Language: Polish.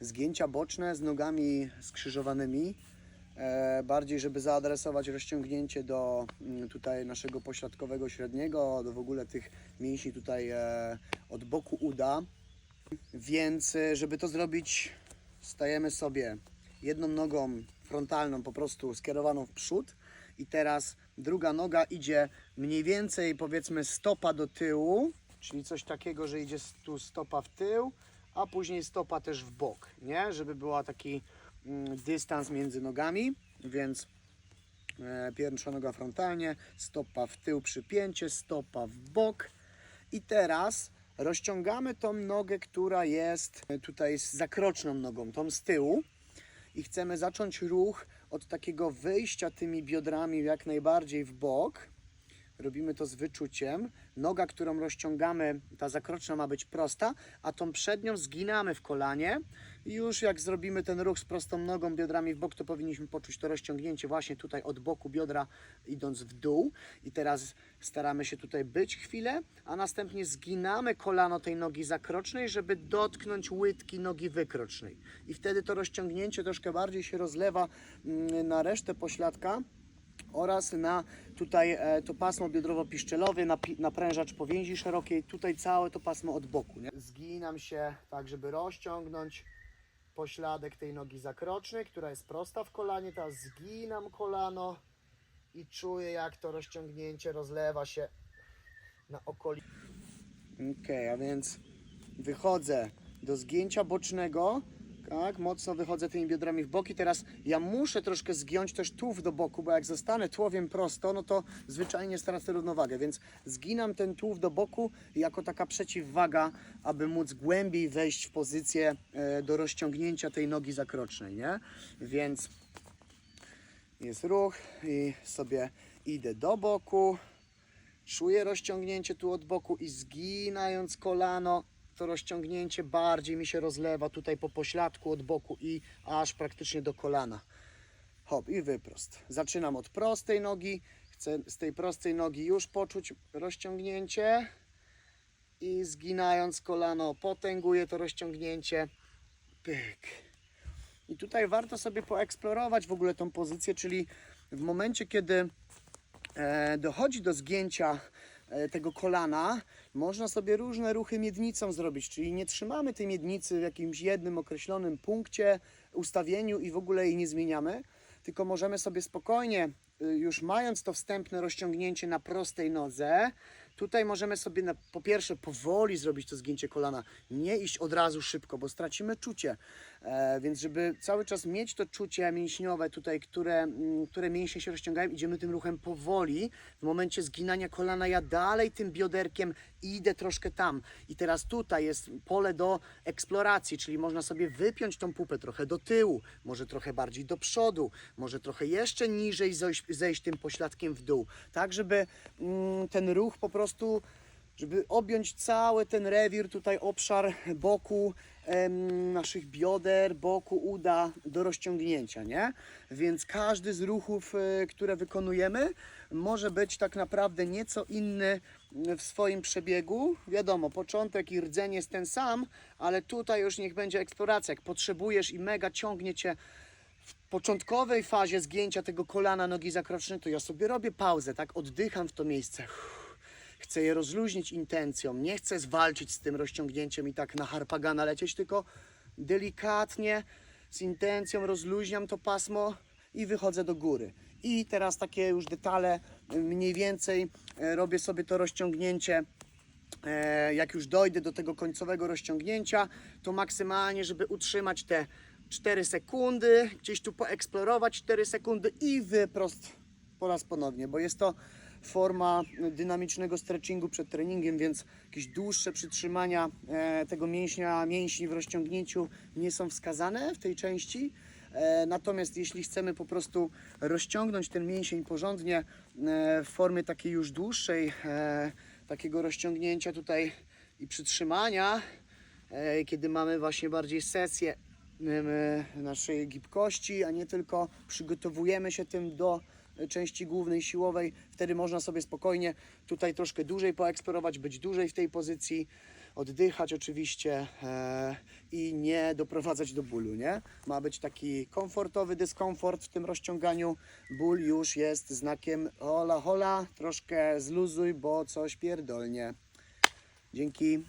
zgięcia boczne z nogami skrzyżowanymi. E, bardziej, żeby zaadresować rozciągnięcie do mm, tutaj naszego pośladkowego średniego, do w ogóle tych mięśni tutaj e, od boku uda. Więc, e, żeby to zrobić, stajemy sobie jedną nogą frontalną po prostu skierowaną w przód i teraz druga noga idzie mniej więcej powiedzmy stopa do tyłu, czyli coś takiego, że idzie tu stopa w tył, a później stopa też w bok, nie? Żeby była taki mm, dystans między nogami, więc e, pierwsza noga frontalnie, stopa w tył przypięcie, stopa w bok i teraz rozciągamy tą nogę, która jest e, tutaj z zakroczną nogą, tą z tyłu i chcemy zacząć ruch od takiego wyjścia tymi biodrami jak najbardziej w bok. Robimy to z wyczuciem. Noga, którą rozciągamy, ta zakroczna ma być prosta, a tą przednią zginamy w kolanie. I już jak zrobimy ten ruch z prostą nogą, biodrami w bok, to powinniśmy poczuć to rozciągnięcie właśnie tutaj od boku biodra idąc w dół. I teraz staramy się tutaj być chwilę, a następnie zginamy kolano tej nogi zakrocznej, żeby dotknąć łydki nogi wykrocznej. I wtedy to rozciągnięcie troszkę bardziej się rozlewa mm, na resztę pośladka oraz na tutaj e, to pasmo biodrowo-piszczelowe, napi- naprężacz powięzi szerokiej, tutaj całe to pasmo od boku. Nie? Zginam się tak, żeby rozciągnąć pośladek tej nogi zakrocznej, która jest prosta w kolanie. Teraz zginam kolano i czuję jak to rozciągnięcie rozlewa się na okolicy. Okej, a więc wychodzę do zgięcia bocznego, tak, mocno wychodzę tymi biodrami w boki. Teraz ja muszę troszkę zgiąć też tułów do boku, bo jak zostanę tułowiem prosto, no to zwyczajnie stracę równowagę, więc zginam ten tułów do boku jako taka przeciwwaga, aby móc głębiej wejść w pozycję e, do rozciągnięcia tej nogi zakrocznej, nie? Więc jest ruch i sobie idę do boku, Czuję rozciągnięcie tu od boku i zginając kolano, to rozciągnięcie bardziej mi się rozlewa tutaj po pośladku od boku i aż praktycznie do kolana. Hop i wyprost. Zaczynam od prostej nogi. Chcę z tej prostej nogi już poczuć rozciągnięcie i zginając kolano potęguję to rozciągnięcie. Pyk. I tutaj warto sobie poeksplorować w ogóle tą pozycję, czyli w momencie, kiedy e, dochodzi do zgięcia tego kolana, można sobie różne ruchy miednicą zrobić, czyli nie trzymamy tej miednicy w jakimś jednym określonym punkcie, ustawieniu i w ogóle jej nie zmieniamy, tylko możemy sobie spokojnie, y, już mając to wstępne rozciągnięcie na prostej nodze, tutaj możemy sobie na, po pierwsze powoli zrobić to zgięcie kolana, nie iść od razu szybko, bo stracimy czucie. E, więc żeby cały czas mieć to czucie mięśniowe tutaj, które, mm, które mięśnie się rozciągają, idziemy tym ruchem powoli. W momencie zginania kolana ja dalej tym bioderkiem idę troszkę tam. I teraz tutaj jest pole do eksploracji, czyli można sobie wypiąć tą pupę trochę do tyłu, może trochę bardziej do przodu, może trochę jeszcze niżej zejść, zejść tym pośladkiem w dół, tak żeby mm, ten ruch po prostu żeby objąć cały ten rewir, tutaj obszar boku em, naszych bioder, boku uda do rozciągnięcia, nie? Więc każdy z ruchów, e, które wykonujemy, może być tak naprawdę nieco inny w swoim przebiegu. Wiadomo, początek i rdzeń jest ten sam, ale tutaj już niech będzie eksploracja. Jak potrzebujesz i mega ciągnie cię w początkowej fazie zgięcia tego kolana nogi zakrocznej, to ja sobie robię pauzę, tak? Oddycham w to miejsce. Chcę je rozluźnić intencją. Nie chcę zwalczyć z tym rozciągnięciem i tak na harpagana lecieć, tylko delikatnie, z intencją rozluźniam to pasmo i wychodzę do góry. I teraz takie już detale, y, mniej więcej e, robię sobie to rozciągnięcie e, jak już dojdę do tego końcowego rozciągnięcia, to maksymalnie, żeby utrzymać te 4 sekundy, gdzieś tu poeksplorować 4 sekundy i wyprost po raz ponownie, bo jest to forma dynamicznego stretchingu przed treningiem, więc jakieś dłuższe przytrzymania e, tego mięśnia, mięśni w rozciągnięciu nie są wskazane w tej części. E, Natomiast jeśli chcemy po prostu rozciągnąć ten mięsień porządnie e, w formie takiej już dłuższej, takiego rozciągnięcia tutaj i przytrzymania, kiedy mamy właśnie bardziej sesję naszej gibkości, a nie tylko przygotowujemy się tym do części głównej siłowej, wtedy można sobie spokojnie tutaj troszkę dłużej poeksplorować, być dłużej w tej pozycji. oddychać oczywiście e, i nie doprowadzać do bólu, nie? Ma być taki komfortowy dyskomfort w tym rozciąganiu. Ból już jest znakiem hola hola, troszkę zluzuj, bo coś pierdolnie. Dzięki.